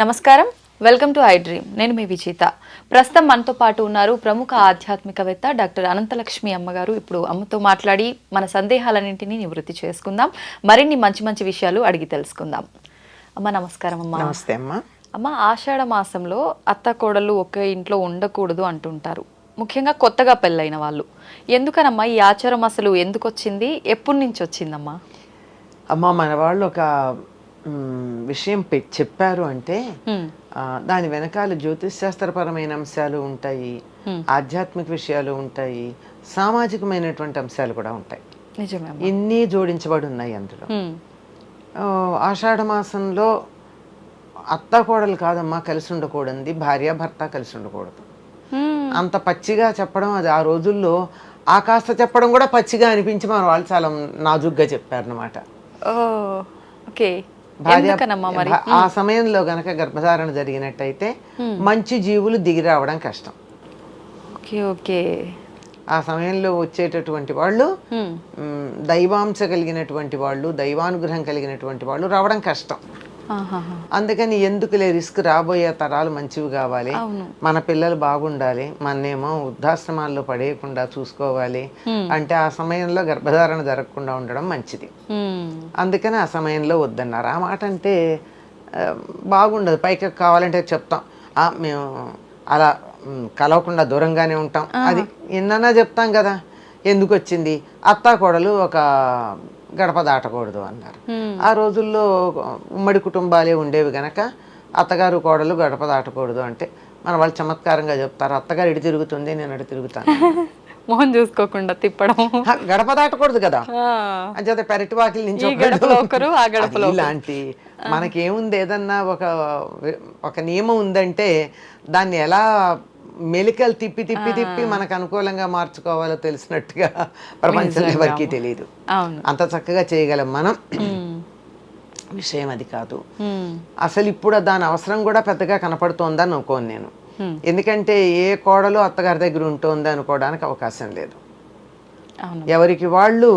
నమస్కారం. Welcome to I dream. నేను మీ విజేత. ప్రస్తుతం మనతో పాటు ఉన్నారు ప్రముఖ ఆధ్యాత్మికవేత్త డాక్టర్ అనంతలక్ష్మి అమ్మగారు. ఇప్పుడు అమ్మతో మాట్లాడి మన సందేహాలన్నింటినీ నివృత్తి చేసుకుందాం. మరిన్ని మంచి మంచి విషయాలు అడిగి తెలుసుకుందాం. అమ్మ నమస్కారం అమ్మ. నమస్తే అమ్మా. అమ్మ ఆషాఢ మాసంలో అత్త కోడలు ఒకే ఇంట్లో ఉండకూడదు అంటుంటారు. ముఖ్యంగా కొత్తగా పెళ్ళైన వాళ్ళు. ఎందుకనమ్మా ఈ ఆచారం అసలు ఎందుకు వచ్చింది ఎప్పటి నుంచి వచ్చిందమ్మా అమ్మ మన వాళ్ళు ఒక విషయం చెప్పారు అంటే దాని వెనకాల జ్యోతిష్ శాస్త్రపరమైన అంశాలు ఉంటాయి ఆధ్యాత్మిక విషయాలు ఉంటాయి సామాజికమైనటువంటి అంశాలు కూడా ఉంటాయి. ఇన్ని జోడించబడి ఉన్నాయి అందులో. ఆషాఢ మాసంలో అత్త కోడలు కాదమ్మా కలిసి ఉండకూడదు భార్య భర్త కలిసి ఉండకూడదు. అంత పచ్చిగా చెప్పడం అది ఆ రోజుల్లో ఆ కాస్త చెప్పడం కూడా పచ్చిగా అనిపించి మన వాళ్ళు చాలా నాజుగ్గా చెప్పారనమాట ఓకే. భార్య ఆ సమయంలో గనక గర్భధారణ జరిగినట్టయితే మంచి జీవులు దిగి రావడం కష్టం. Okay okay. ఆ సమయంలో వచ్చేటటువంటి వాళ్ళు దైవాంశ కలిగినటువంటి వాళ్ళు దైవానుగ్రహం కలిగినటువంటి వాళ్ళు రావడం కష్టం. అందుకని ఎందుకులే రిస్క్ రాబోయే తరాలు మంచివి కావాలి. మన పిల్లలు బాగుండాలి. మన్నేమో వృద్ధాశ్రమాల్లో పడేయకుండా చూసుకోవాలి. అంటే ఆ సమయంలో గర్భధారణ జరగకుండా ఉండడం మంచిది. అందుకని ఆ సమయంలో వద్దన్నారు. ఆ మాట అంటే బాగుండదు. పైకి కావాలంటే చెప్తాం. "ఆ, మేము అలా కలవకుండా దూరంగానే ఉంటాం. అది ఎన్నన్నా చెప్తాం కదా. ఎందుకు వచ్చింది అత్తా కోడలు ఒక గడప దాటకూడదు అన్నారు. ఆ రోజుల్లో ఉమ్మడి కుటుంబాలే ఉండేవి గనక అత్తగారు కోడలు గడప దాటకూడదు అంటే మన వాళ్ళు చమత్కారంగా చెప్తారు. అత్తగారు ఇటు తిరుగుతుంది నేను అటు తిరుగుతాను. మొహం చూసుకోకుండా తిప్పడం. గడప దాటకూడదు కదా. అంచేత పెరటి వాకిలి నుంచి గడపలో ఒకరు, ఆ గడపలో ఇలాంటి మనకేముంది ఏదన్నా ఒక ఒక నియమం ఉందంటే దాన్ని ఎలా మెలికలు తిప్పి తిప్పి తిప్పి మనకు అనుకూలంగా మార్చుకోవాలో తెలిసినట్టుగా ప్రపంచంలో ఎవరికీ తెలియదు. అంత చక్కగా చేయగలం మనం. విషయం అది కాదు. అసలు ఇప్పుడు దాని అవసరం కూడా పెద్దగా కనపడుతోందని అనుకోను నేను. ఎందుకంటే ఏ కోడలు అత్తగారి దగ్గర ఉంటుంది అనుకోవడానికి అవకాశం లేదు. ఎవరికి వాళ్ళు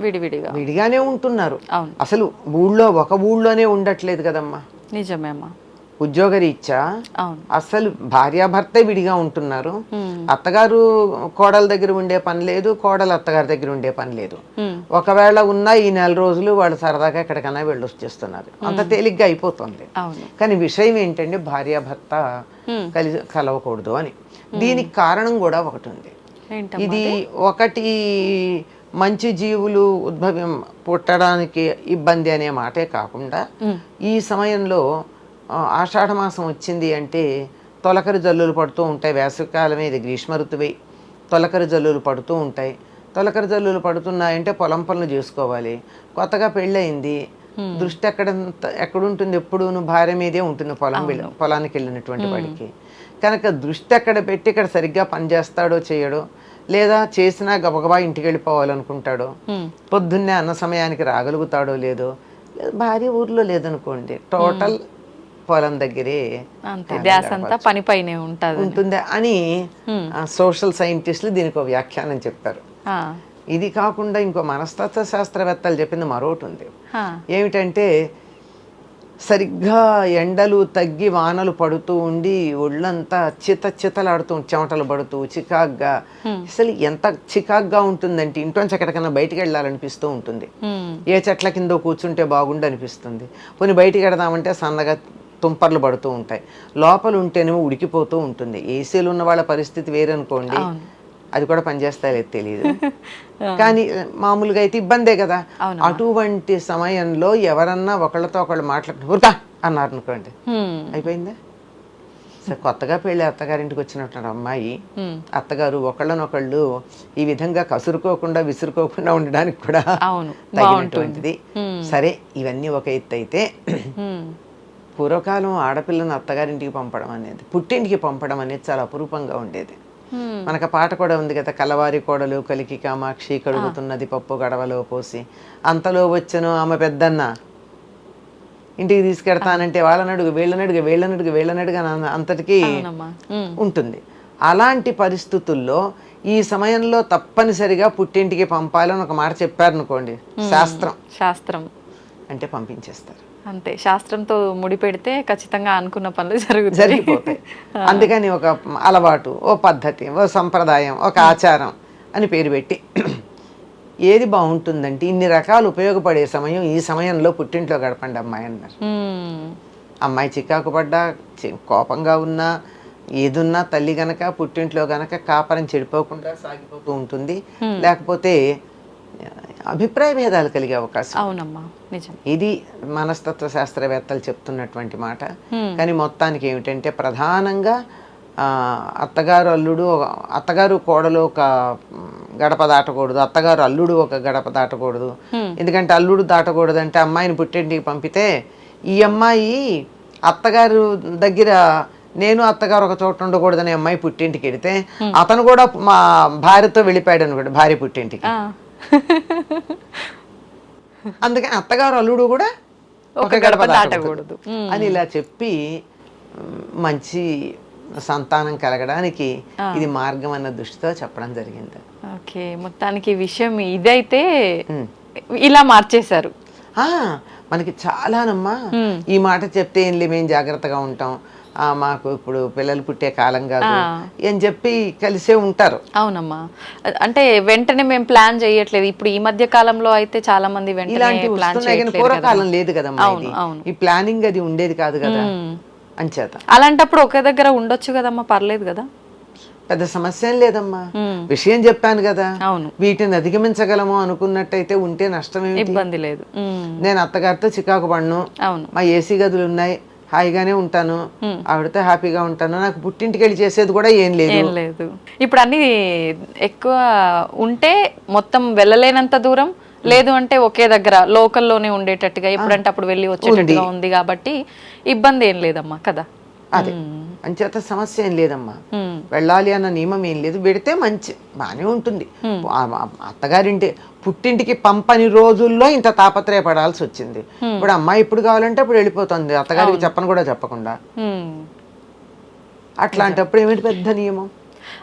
విడివిడిగా. విడిగానే ఉంటున్నారు. అసలు ఊళ్ళో ఒక ఊళ్ళోనే ఉండట్లేదు కదమ్మా. నిజమే అమ్మా. ఉద్యోగరీత్యా అసలు భార్యాభర్తే విడిగా ఉంటున్నారు. అత్తగారు కోడల దగ్గర ఉండే పని లేదు కోడలు అత్తగారి దగ్గర ఉండే పని లేదు. ఒకవేళ ఉన్నా ఈ నెల రోజులు వాళ్ళు సరదాగా ఎక్కడికైనా వెళ్ళి వచ్చేస్తున్నారు. అంత తేలిగ్గా అయిపోతుంది. కానీ విషయం ఏంటంటే భార్యాభర్త. కలిసి కలవకూడదు అని. దీనికి కారణం కూడా ఒకటి ఉంది. ఇది ఒకటి మంచి జీవులు ఉద్భవం పుట్టడానికి ఇబ్బంది అనే మాటే కాకుండా. ఈ సమయంలో ఆషాఢ మాసం వచ్చింది అంటే తొలకరి జల్లులు పడుతూ ఉంటాయి. వేసవికాలమే ఇది గ్రీష్మ ఋతువే. తొలకరి జల్లులు పడుతూ ఉంటాయి. తొలకరి జల్లులు పడుతున్నాయంటే పొలం పనులు చేసుకోవాలి. కొత్తగా పెళ్ళయింది. దృష్టి ఎక్కడ ఎక్కడుంటుంది ఎప్పుడు భార్య మీదే ఉంటుంది పొలం పొలానికి వెళ్ళినటువంటి వాడికి. కనుక దృష్టి ఎక్కడ పెట్టి ఇక్కడ సరిగ్గా పని చేస్తాడో చేయడో లేదా చేసినా గబగబా ఇంటికి వెళ్ళిపోవాలనుకుంటాడో. పొద్దున్నే అన్న సమయానికి రాగలుగుతాడో లేదో లేదా భార్య ఊర్లో లేదనుకోండి టోటల్ పొలం దగ్గరే అంతే పనిపైనే ఉంటుంది. ఉంటుంది అని సోషల్ సైంటిస్టులు దీనికి ఒక వ్యాఖ్యానం చెప్పారు. ఆ. ఇది కాకుండా ఇంకో మనస్తత్వ శాస్త్రవేత్తలు చెప్పింది మరొకటి ఉంది. ఏమిటంటే సరిగ్గా ఎండలు తగ్గి వానలు పడుతూ ఉండి ఒళ్ళంతా చిత చితలాడుతూ చెమటలు పడుతూ చికాగ్గా. అసలు ఎంత చికాగ్గా ఉంటుందంటే ఇంట్లోంచి ఎక్కడికైనా బయటికి వెళ్ళాలనిపిస్తూ ఉంటుంది. ఏ చెట్ల కింద కూర్చుంటే బాగుండు అనిపిస్తుంది పోనీ బయటికి వెడదామంటే సన్నగా తుంపర్లు పడుతూ ఉంటాయి. లోపల ఉంటేనేమో ఉడికిపోతూ ఉంటుంది. ఏసీలు ఉన్న వాళ్ళ పరిస్థితి వేరనుకోండి. అది కూడా పనిచేస్తాయో తెలియదు కానీ మామూలుగా అయితే ఇబ్బందే కదా. అటువంటి సమయంలో ఎవరన్నా ఒకళ్ళతో ఒకళ్ళు మాట్లాడుతూ అన్నారు అనుకోండి. అయిపోయిందా? సరే కొత్తగా పెళ్ళి అత్తగారింటికి వచ్చినట్టు అమ్మాయి. అత్తగారు ఒకళ్ళనొకళ్ళు ఈ విధంగా కసురుకోకుండా విసురుకోకుండా ఉండడానికి కూడా తగినటువంటిది. సరే ఇవన్నీ ఒక ఎత్తు అయితే. పూర్వకాలం ఆడపిల్లను అత్తగారింటికి పంపడం అనేది పుట్టింటికి పంపడం అనేది చాలా అపురూపంగా ఉండేది. మనకు పాట కూడా ఉంది కదా కలవారి కోడలు కలికి కామాక్షి కడుగుతున్నది పప్పు గడవలో పోసి అంతలో వచ్చను ఆమె పెద్దన్న. ఇంటికి తీసుకెడతానంటే వాళ్ళని అడుగు వీళ్ళని అడుగు వీళ్ళని అడుగు వీళ్ళని అడుగు అని అన్న- అంతటికీ. ఉంటుంది. అలాంటి పరిస్థితుల్లో ఈ సమయంలో తప్పనిసరిగా పుట్టింటికి పంపాలని ఒక మాట చెప్పారనుకోండి శాస్త్రం. శాస్త్రం. అంటే పంపించేస్తారు. అంతే శాస్త్రంతో ముడి పెడితే ఖచ్చితంగా అనుకున్న పనులు జరుగుతాయి. జరిగిపోతాయి. అందుకని ఒక అలవాటు ఓ పద్ధతి ఓ సంప్రదాయం ఒక ఆచారం అని పేరు పెట్టి ఏది బాగుంటుందంటే ఇన్ని రకాలు ఉపయోగపడే సమయం ఈ సమయంలో పుట్టింట్లో గడపండి అమ్మాయి అన్నారు. మ్మ్. అమ్మాయి చికాకు పడ్డా కోపంగా ఉన్నా ఏదున్నా తల్లి గనక పుట్టింట్లో గనక కాపరం చెడిపోకుండా సాగిపోతూ ఉంటుంది. లేకపోతే అభిప్రాయ భేదాలు కలిగే అవకాశం అవునమ్మా నిజం ఇది మనస్తత్వ శాస్త్రవేత్తలు చెప్తున్నటువంటి మాట. కానీ మొత్తానికి ఏమిటంటే ప్రధానంగా అత్తగారు అల్లుడు అత్తగారు కోడలు ఒక గడప దాటకూడదు అత్తగారు అల్లుడు ఒక గడప దాటకూడదు. ఎందుకంటే అల్లుడు దాటకూడదు అంటే అమ్మాయిని పుట్టింటికి పంపితే ఈ అమ్మాయి అత్తగారు దగ్గర నేను అత్తగారు ఒక చోట ఉండకూడదని అమ్మాయి పుట్టింటికి వెడితే అతను కూడా మా భార్యతో వెళ్ళిపోయాడు అనుకోండి భార్య పుట్టింటికి. అందుకని అత్తగారు అల్లుడు కూడా ఒక గడప దాటకూడదు. అని ఇలా చెప్పి మంచి సంతానం కలగడానికి ఇది మార్గం అన్న దృష్టితో చెప్పడం జరిగింది ఓకే మొత్తానికి విషయం ఇదైతే. ఇలా మార్చేశారు ఆ, మనకి చాలానమ్మా మ్మ్. ఈ మాట చెప్తే ఏం లే మేము జాగ్రత్తగా ఉంటాం మాకు ఇప్పుడు పిల్లలు పుట్టే కాలం కాదు. అని చెప్పి కలిసే ఉంటారు. అవునమ్మా. అంటే వెంటనే మేము ప్లాన్ చేయట్లేదు. ఇప్పుడు ఈ మధ్య కాలంలో అయితే చాలా మంది కదా. పూర్వకాలం లేదు కదమ్మా. ఈ ప్లానింగ్ అది ఉండేది కాదు కదా. అంచేత అలాంటప్పుడు ఒకే దగ్గర ఉండొచ్చు కదమ్మా పర్లేదు కదా. పెద్ద సమస్య ఏం లేదమ్మా. మ్మ్. విషయం చెప్పాను కదా. అవును. వీటిని అధిగమించగలము అనుకున్నట్టయితే ఉంటే నష్టం ఇబ్బంది లేదు. నేను అత్తగారితో చికాకు పడను. అవును. మా ఏసీ గదులు ఉన్నాయి. హాయిగానే ఉంటాను. ఆవిడతో హ్యాపీగా ఉంటాను. నాకు పుట్టింటికి వెళ్ళి చేసేది కూడా ఏం లేదు. ఏం లేదు. ఇప్పుడు అన్ని ఎక్కువ ఉంటే మొత్తం వెళ్ళలేనంత దూరం లేదు అంటే ఒకే దగ్గర లోకల్లోనే ఉండేటట్టుగా. ఎప్పుడంటే అప్పుడు వెళ్ళి వచ్చేటట్టుగా ఉంది. కాబట్టి ఇబ్బంది ఏం లేదమ్మా కదా? అదే. అంచేత సమస్య ఏం లేదమ్మా. మ్మ్. వెళ్ళాలి అన్న నియమం ఏం లేదు. పెడితే మంచి బాగానే ఉంటుంది. అత్తగారింటి పుట్టింటికి పంపని రోజుల్లో ఇంత తాపత్రయపడాల్సి వచ్చింది. ఇప్పుడు అమ్మాయి ఇప్పుడు కావాలంటే ఇప్పుడు వెళ్ళిపోతుంది. అత్తగారికి చెప్పను కూడా చెప్పకుండా. అట్లాంటప్పుడు ఏమిటి పెద్ద నియమం?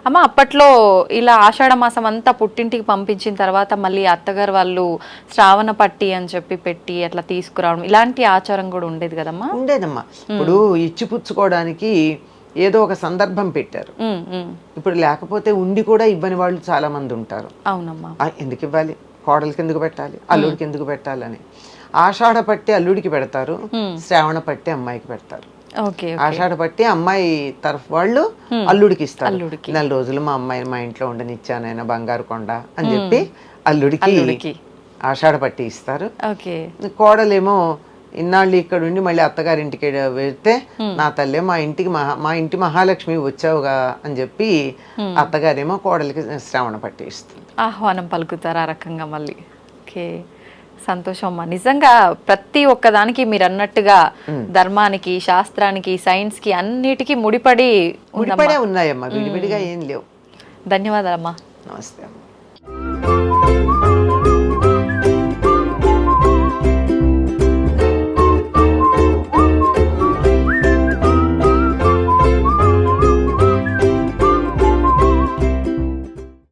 అమ్మ అప్పట్లో ఇలా ఆషాఢ మాసం అంతా పుట్టింటికి పంపించిన తర్వాత మళ్ళీ అత్తగారు వాళ్ళు శ్రావణ పట్టి అని చెప్పి పెట్టి అట్లా తీసుకురావడం ఇలాంటి ఆచారం కూడా ఉండేది కదమ్మా? ఉండేదమ్మా. ఇప్పుడు ఇచ్చి పుచ్చుకోవడానికి ఏదో ఒక సందర్భం పెట్టారు. ఇప్పుడు లేకపోతే ఉండి కూడా ఇవ్వని వాళ్ళు చాలా మంది ఉంటారు. అవునమ్మా. ఎందుకు ఇవ్వాలి? కోడలికి ఎందుకు పెట్టాలి? అల్లుడికి ఎందుకు పెట్టాలని. ఆషాఢ పట్టి అల్లుడికి పెడతారు శ్రావణ పట్టి అమ్మాయికి పెడతారు. ఓకే ఆషాఢ పట్టి అమ్మాయి తరఫు వాళ్ళు అల్లుడికి ఇస్తారు. అల్లుడికి. నెల రోజులు మా అమ్మాయిని మా ఇంట్లో ఉండనిచ్చానైనా బంగారు కొండ అని చెప్పి అల్లుడికి. ఆషాఢ పట్టి ఇస్తారు. ఓకే. కోడలేమో ఇన్నాళ్ళు ఇక్కడ ఉండి మళ్ళీ అత్తగారింటికి వెళ్తే నా తల్లే మా ఇంటికి మహా మా ఇంటి మహాలక్ష్మి వచ్చావుగా అని చెప్పి అత్తగారేమో కోడలికి శ్రావణ పట్టి ఇస్తుంది. ఆహ్వానం పలుకుతారు ఆ రకంగా మళ్ళీ. ఓకే. సంతోషం అమ్మా. నిజంగా ప్రతి ఒక్కదానికి మీరు అన్నట్టుగా ధర్మానికి శాస్త్రానికి సైన్స్కి అన్నిటికీ ముడిపడి ముడిపడే ఉన్నాయమ్మా. విడివిడిగా ఏం లేవు. ధన్యవాదాలమ్మా. నమస్తే అమ్మ.